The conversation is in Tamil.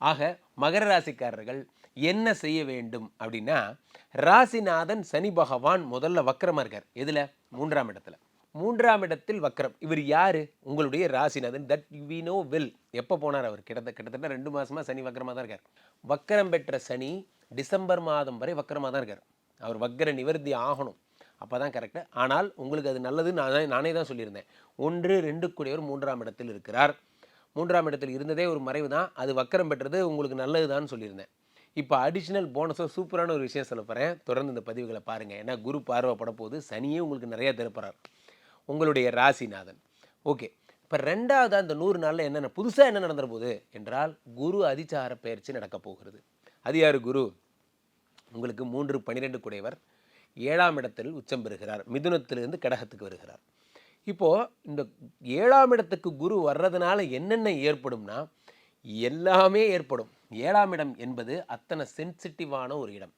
ஆக மகர ராசிக்காரர்கள் என்ன செய்ய வேண்டும் அப்படின்னா ராசிநாதன் சனி பகவான் முதல்ல வக்கரமா இருக்கார். எதில்? மூன்றாம் இடத்துல. மூன்றாம் இடத்தில் வக்கரம். இவர் யார்? உங்களுடைய ராசிநாதன். தட் வி நோ வெல் எப்போ போனார் அவர்? கிட்டத்தட்ட கிட்டத்தட்ட ரெண்டு மாதமாக சனி வக்கரமாக தான் இருக்கார். வக்கரம் பெற்ற சனி டிசம்பர் மாதம் வரை வக்கரமாக தான் இருக்கார். அவர் வக்கர நிவர்த்தி ஆகணும். அப்போ தான் கரெக்டு ஆனால் உங்களுக்கு அது நல்லது நான் நானே தான் சொல்லியிருந்தேன். ஒன்று ரெண்டு கூடியவர் மூன்றாம் இடத்தில் இருக்கிறார். மூன்றாம் இடத்தில் இருந்ததே ஒரு மறைவு தான். அது வக்கரம் பெற்றது உங்களுக்கு நல்லது தான் சொல்லியிருந்தேன். இப்போ அடிஷ்னல் போனஸாக சூப்பரான ஒரு விஷயம் சொல்ல போகிறேன் தொடர்ந்து இந்த பதிவுகளை பாருங்கள் ஏன்னா குரு பார்வைப்பட போது சனியே உங்களுக்கு நிறையா திறப்புறார் உங்களுடைய ராசிநாதன். ஓகே. இப்போ ரெண்டாவது அந்த நூறு நாளில் என்னென்ன புதுசாக என்ன நடந்துற போகுது? என்றால் குரு அதிச்சார பயிற்சி நடக்கப் போகிறது. அது யார் குரு? உங்களுக்கு மூன்று பன்னிரெண்டு குடையவர். ஏழாம் இடத்தில் உச்சம் பெறுகிறார். மிதுனத்திலிருந்து கடகத்துக்கு வருகிறார். இப்போது இந்த ஏழாம் இடத்துக்கு குரு வர்றதுனால என்னென்ன ஏற்படும்னா எல்லாமே ஏற்படும். ஏழாம் இடம் என்பது அத்தனை சென்சிட்டிவான ஒரு இடம்.